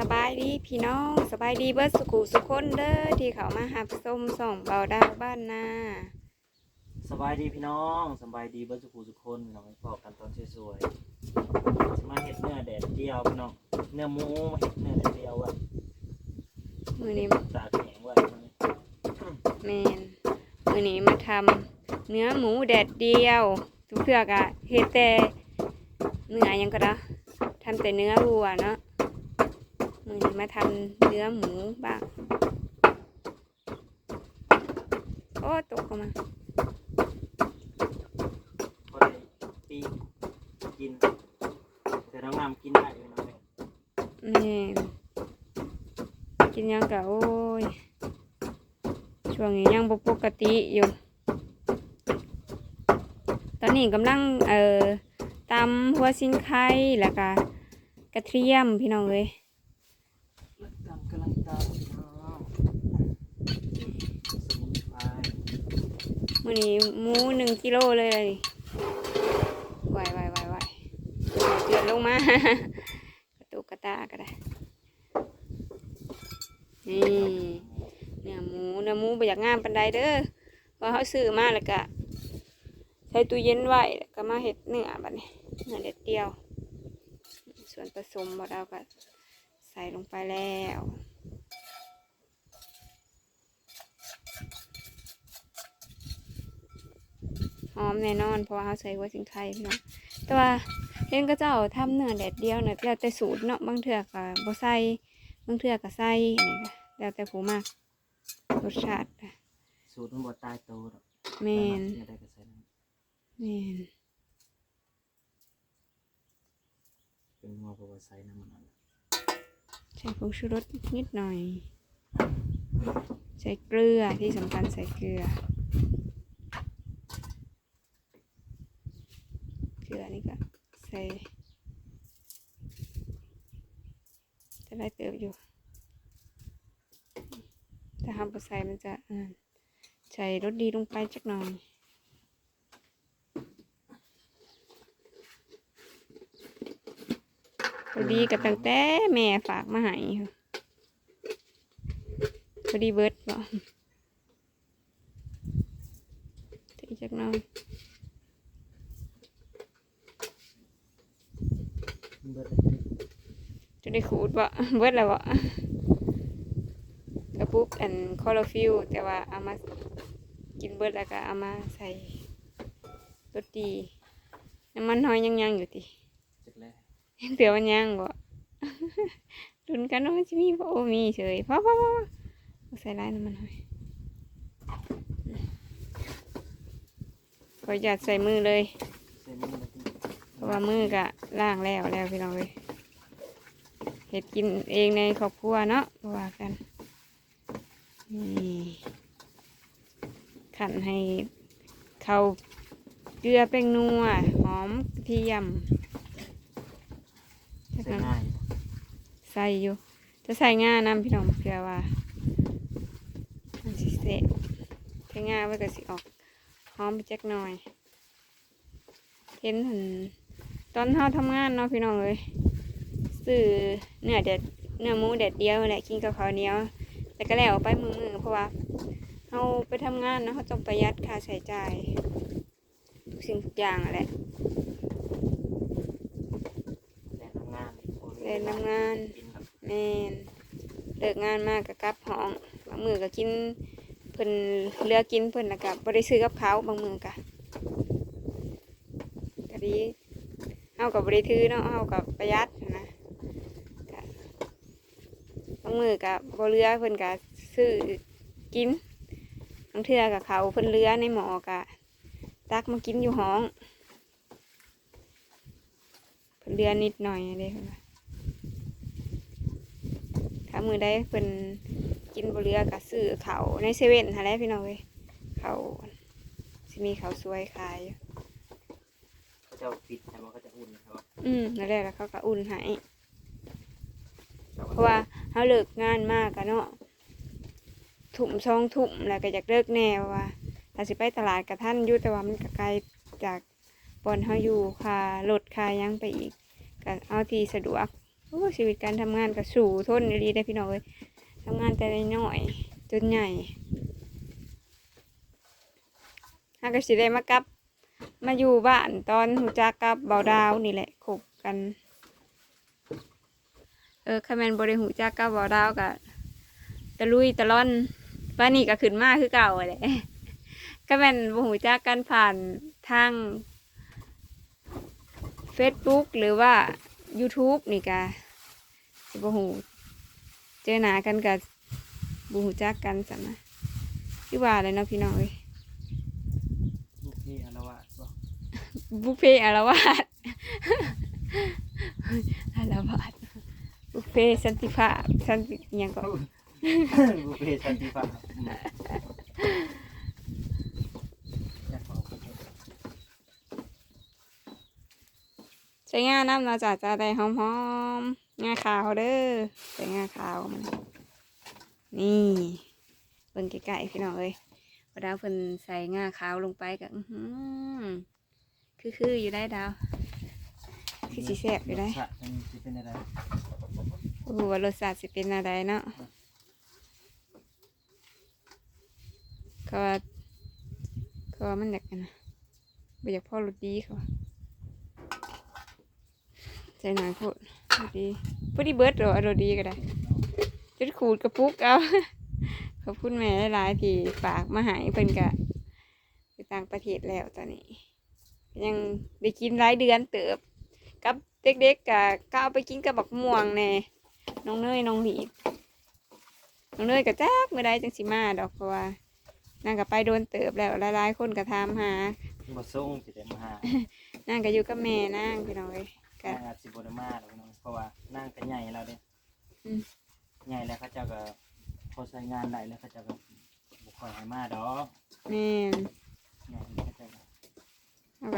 สบายดีพี่น้องสบายดีเบิร์สุขุสุขคนเด้อที่เขามาหาส้มส่องเบาดาวบ้านนาสบายดีพี่น้องสบายดีเบิร์สุขุสุขคนพี่น้องพอกันตอนสวยๆจะมาเห็ดเนื้อแดดเดียวพี่น้องเนื้อหมูมาเห็ดเนื้อแดดเดียวอะมือนี้ตากแข็งไว้แมนมือนี้มาทำเนื้อหมูแดดเดียว ทุกเทือกอะเฮ็ดแต่เนื้อหยังก็ได้ทำแต่เนื้อวัวเนาะ มือนี้มาทำเนื้อหมูบ้าง โอ้ตกออกมาพอได้ปีกิน แต่น้องงามกินได้พี่น้องเลยแม่นกินหยังกะโอ้ย ช่วงนี้ยังบ่ปกติอยู่ ตอนนี้กำลังเอ่อตำหัวซินไข่แล้วก็กระเทียมพี่น้องเอ้ย กำลังกำลังตามพี่น้องสมุนไพร มื้อนี้หมูหนึ่งกิโลเลยเลยไหวไหวไหวไหวเดือดลงมากระตุกกระตาก็ได้นี่เนื้อหมูเนื้อหมูบ่อยากงามปานใดเด้อเพราะเขาซื้อมาแล้วก็ใส่ตู้เย็นไว้แล้วก็มาเฮ็ดเนื้อบัดนี้เนื้อเด็ดเดียว ส่วนผสมบ่เราก็ใส่ลงไปแล้ว อมแน่นอนเพราะว่าเขาใส่หัวสิงไข่พี่น้องแต่ว่าเห็นก็เจ้าทำเนื้อแดดเดียวเน่ะแล้วแต่สูตรเนาะบางเทื่อก็บ่ใส่บางเทื่อก็ใส่นี่ก็แล้วแต่ผู้มากรสชาติอะสูตรมันบดตายโตหรอกแม่นไม่ได้กระใส่น้ำแม่นเป็นหัวเพราะว่าใส่น้ำมันนั่นใส่ผงชูรสนิดหน่อย ใส่เกลือที่สำคัญใส่เกลือ เกลือนี่ก็ ใส่จะได้เติบอยู่ ถ้าทำไปใส่มันจะใส่รสดีลงไปจักหน่อยพอดีกับตั้งแต่แม่ฝากมาให้พอดีเบิร์ดบ่ถึงจักหน้อย เบิดเลยจะได้ขูดบ่เบิร์ดแล้วบ่กระปุกอันคอร์ฟิลแต่ว่าเอามากินเบิร์ดแล้วก็เอามาใส่รสดีน้ำมันหอยยังยังๆอยู่ติจักแล้วยังเตือมันยังบ่รุนกันว่ามันจะมีบ่โอ้มีเฉยพ่อพ่อพ่อเอาใส่ลายน้ำมันหอยขอหยัดใส่มือเลย ว่ามือก็ล่างแล้วแล้วพี่น้องเลยเห็ดกินเองในครอบครัวเนาะบ่ว่ากันนี่ขันให้เขาเกลือแป้งนัวหอมกระเทียมจากใส่นั้นง่ายใส่อยู่ จะใส่ง่าน้ำพี่น้องเพื่อว่ามันสิเสะใส่ง่าไว้ก็สิออกหอมไปจักหน่อยเห็นหัน ตอนเฮาทำงานเนาะพี่น้องเลยซื้อเนื้อเด็ดเนื้อหมูเด็ดเดียวแหละกินกับข้าวเหนียว แต่ก็แล้วไปมือมือๆเพราะว่าเฮาไปทำงานเนาะเขาต้องประหยัดค่าใช้จ่ายทุกสิ่งทุกอย่างแหละแต่ทำงานเรียนทำงานกินแบบแม่นเลิกงานมากกับกลับห้องบางมือก็กินเพิ่นเหลือกินเพิ่นแล้วก็บ่ได้ซื้อกับเขาวบางมือก็ก็ดี เฮาก็บ่ได้ถือเนาะเฮาก็ประหยัดนะบางมือก็บ่เหลือเพิ่นก็ซื้อกินบางเทือก็เขาเพิ่นเหลือในหมอก็ตักมากินอยู่ห้องเพิ่นเหลือนิดหน่อยเด้เพิ่นถ้ามือได้เพิ่นกินบเหลือก็ซื้อเขาในเซเว่นหั่นแหละพี่น้องเว้ยเขาสิมีเขาสวยขายอยู่ จะปิดแต่ว่าเขาจะอุ่นนะครับอืมนั่นแหละแล้วเขาก็อุ่นให้เพราะว่าเฮาเลิกงานมากกันเนาะทุ่มสองทุ่มแล้วก็อยากเลิกแนวว่าถ้าสิไปตลาดกับท่านอยู่แต่ว่ามันก็ไกลจากบอนเฮาอยู่ค่ารถค่าหยังไปอีกก็เอาที่สะดวกโอ้ชีวิตการทำงานก็สู่ทนดีได้อพี่น้องเอ้ยทำงานแต่น้อยๆจนใหญ่ฮากสิได้มากับ มาอยู่บ้านตอนหูจักกับเบาดาวนี่แหละคบกัน เออคะแมนบริหูจักกับเบาดาวกะตะลุยตะล่อนบ้านนี้ก็ขึ้นมาคือเก่าแหละคะแมนบริหูจักกันผ่านทาง Facebook หรือว่า YouTube นี่กะสิหูเจอหนากันกับบูหูจักกันสันนะที่ว่าเลยเนาะพี่น้องเอ้ย ลูกพี่อารวาสบ่ บุฟเฟ่ต์อารวาสอารวาสบุฟเฟ่ต์สันติภาพสันติอหย่างก็บุพเพสันติภาพอืมอยากบอกใช้งาน้ำเนาะจ้ะจะได้หอมๆงาขาวเด้อใส่งาขาวมันนี่เบิ่งใกล้ๆพี่น้องเอ้ยพอดาวเพิ่นใส่งาขาวลงไปก็อื้อ หือคือๆอยู่ได้ดาว คือสิแซ่บอยู่ได้รสชาติมันสิเป็นอะไรโอ้โหว่ารสชาติสิเป็นอะไรเนาะก็ว่าก็ว่ามันอยากกันนะบ่อยากพ่อรสดีเขาว่าใจหน่อยพูดรสดีพูดดีเบิร์ดหรอรสดีก็ได้จุดขูดกระปุกเอาขอบคุณแม่หลายๆที่ฝากมาใหายเพิ่นกะไปต่างประเทศแล้วตอนนี้ก็ ยังได้กินหลายเดือนเติบ กับเด็กๆกะก็เอาไปกินกับบักม่วงแน่น้องเนยน้องหลีดน้องเนยกับจักเมื่อใดจังสิมาดอกเพราะว่านางก็ไปโดนเติบแล้วหลายๆคนก็ถามหาบ่ส่งสิได้มาหานางก็อยู่กับแม่นางพี่น้องเอ้ยก็นางอาจสิบ่ได้มาดอกน้องเพราะว่านางก็ใหญ่แล้วเด้อืมใหญ่แล้วเขาเจ้าก็พอใช้งานได้แล้วเขาเจ้าก็บ่ค่อยให้มาดอกแม่น ใหญ่แล้วเขาเจ้าก็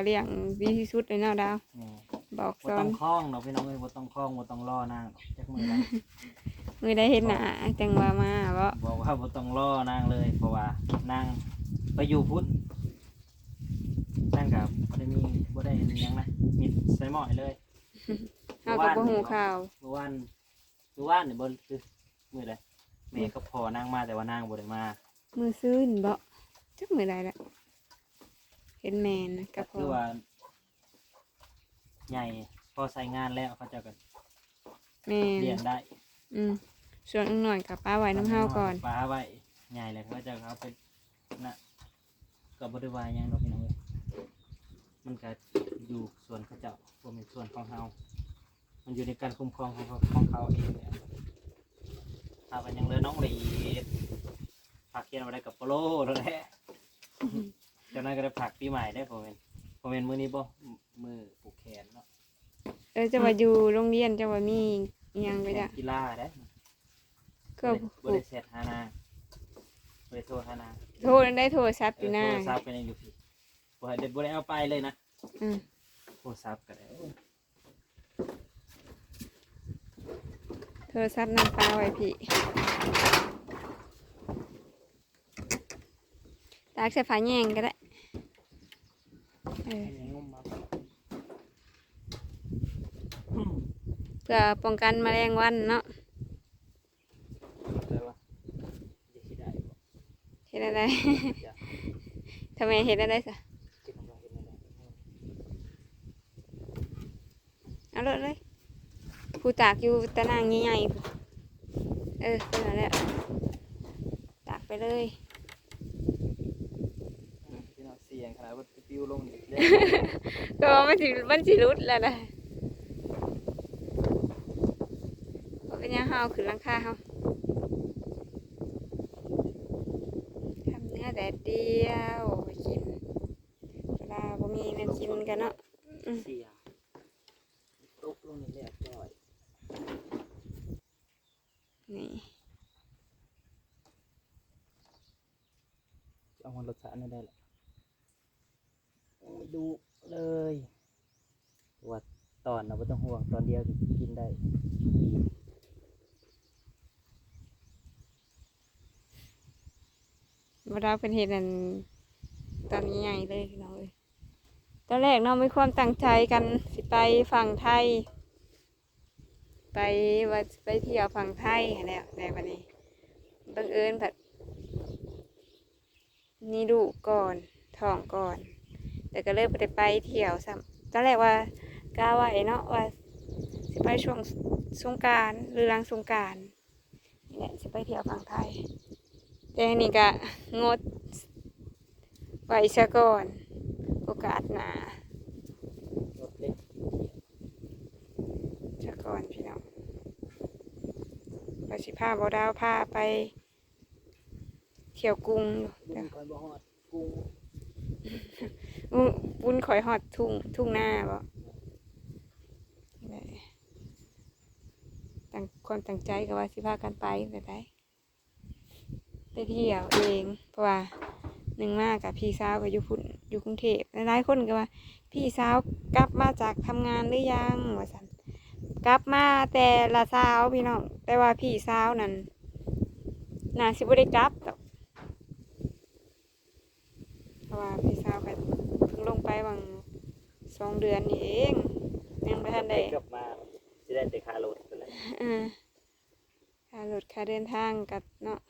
เอาก็เลี้ยงดีที่สุดเลยเนาะดาวนี่บอกบ่สอต้นองคล้องดอกพี่น้องเอ้ยบ่ต้องคล้องบ่ต้องรอนางดอกจักมือละมือได้เห็นหน้าจังว่ามาบ่บอกว่าบ่ต้องรอนางเลยเพราะว่านางไปอยู่พุทธนางกับบ่ได้มีบ่ได้หยังนะมีใส่หม้อให้เลยเฮาก็บ่ฮู้ข่าวเมื่อวานเมื่อวานนี่บ่คือมื้อใดแม่ก็พอนางมาแต่ว่านางบ่ได้มา มือซื่นบ่จักมือใดละ เห็นแม่นะก็พอคือว่าใหญ่พอใส่งานแล้วเขาเจะก็แม่เลี้ยนงได้อืมส่วนอีกหน่อยกับป้าไว้น้ำเฮาก่อน ปลาไว้ใหญ่เลยเขาจะเอาไปนะก็บ่ได้ว่าหยังดอกพี่น้องเอ้ยมันก็อยู่ส่วนเขาเจ้าบ่แม่นส่วนของเฮามันอยู่ในการคุ้มครองของเขาของเขาเองเนี่ยถ้าเป็นยังเหลยน้องหลีดผักเคียนมาได้กับโปโลแล้วแหละ จากนั้นก็ได้ผักปีใหม่ได้ผมเป็นผมเป็นมือนี้บ่มือผูกแขนเนาะเออจะว่าอยู่โรงเรียนจะว่ามีอิหยังไปจ้ะแข่งกีฬาได้ก็บ่ได้เสร็จหานางบ่ได้โทรหานางโทรได้โทรศัพท์อยู่หน้า โทรศัพท์เป็นยังอยู่พี่บ่ได้บ่ได้เอาไปเลยนะอืม โทรศัพท์ก็ได้โอ้ยโทรศัพท์น้ำปลาไว้พี่ ตากใส่ฝาแยงก็ได้เออเพื่อป้องกันแมลงวันเนาะเห็นอะไรทำไมเห็นอะไรสะเอาเลยเลยผู้ตากอยู่ตะนางใหญ่ๆเออนั่นแหละตากไปเลย พี่น้องเสียงขนาดว่า ปิวลงนี่เลยก็ว่ามันสิมันสิรุดแล้วนะว่เป็นหยังเฮาขึ้นหลังคาเฮาทำเนื้อแดดเดียวไปกินเวลาบ่มีแนวกินกันเนาะ เสียตุกลงนี่เรียบร้อย นี่ เอามันรสชาตินี่ได้แหละโอ้ยดูเลยว่า ตอนเราไม่ต้องห่วงตอนเดียวกินได้เวลาเป็นเห็นนั่นตอนใหญ่เลยพี่น้องเอ้ยตอนแรกเนาะมีความตั้งใจกันสิไปฝั่งไทย ไปว่าไปเที่ยวฝั่งไทยหั้นแหล้วในวันนี้บังเอิญผัดนี่ลูก่อนท้องก่อน แต่ก็เลยบ่ไปไปเที่ยวซ้ำตอนแรกว่า กาไว้เนาะว่าสิไปช่วงสงกรารหรือหลังสงกรารนี่แหละสิไปเที่ยวฝั่งไทย แต่อันนี่ก็งดไว้ซะก่อน โอกาสหน้ารถเล็กซะก่อนพี่น้องว่าสิพาบ่ดาวพาไป เที่ยวกรุงอยู่เดี๋ยวคอยบ่ฮอดกุ้งบุญบุญข่อยฮอดทุ่งทุ่งหน้าบ่นี่แหละ ตั้งความตั้งใจก็ว่าสิพากันไปแต่ได้ไปเที่ยวเองเพราะว่าหนึ่งมากกับพี่สาวก็อยู่พุ่นอยู่กรุงเทพหลายคนก็ว่า พี่สาวกลับมาจากทำงานหรือยังว่าสันกลับมาแต่ละสาวพี่น้องแต่ว่าพี่สาวนั่นน่าสิบ่ได้กลับเพราะว่าพี่สาวก็เพิ่งลงไปบางสองเดือนนี่เองยังไม่ทันได้กลับมาสิได้แต่ค่ารถ ค่ารถค่าเดินทางกับเนาะ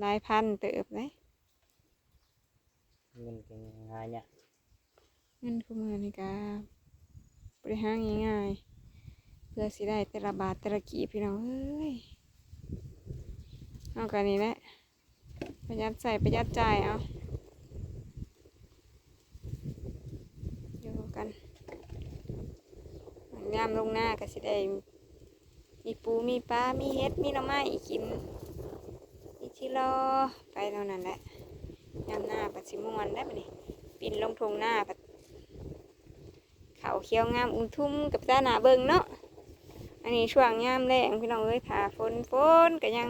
หลายพันเติบเลยเงินก็ง่ายเนี่ยเงินคู่มือนี่ก็บริหารง่ายๆเพื่อสิได้แต่ละบาทแต่ละกีบพี่น้องเอ้ยเอากันนี่แหละประหยัดใส่ประหยัดจ่ายเอาอยู่กันยามลงหน้าก็สิได้ มีปูมีปลา มีเห็ด มีหน่อไม้กินมีชิโลไปเท่านั้นแหละยามหน้าปัดสิม่วนได้ปะนี่ปินลงทงหน้าปัดเขาวเขียวงามอุ้มทุ่มกับตาหนาเบิงเนาะ อันนี้ช่วงยามแรงพี่น้องเอ้ยผ่าฝนฝนก็ยัง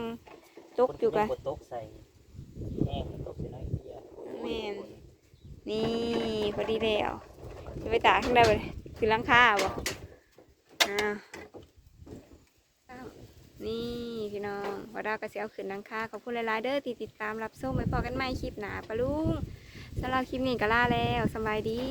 ตกอยู่กันฝตกใส่แห้งตกใส่น้อยเดียวแม่นนี่พอดีแล้วจะไปตากข้างใดไปคือหลังคาบ่อ่าอ้าว นี่พี่น้องวดาก็สิเอาขึ้นนังค่าขอบคุณหลายๆเด้อที่ติดตามรับชมไปพอกันใหม่คลิปหนาปะลุงสำหรับคลิปนี้ก็ลาแล้วสบายดี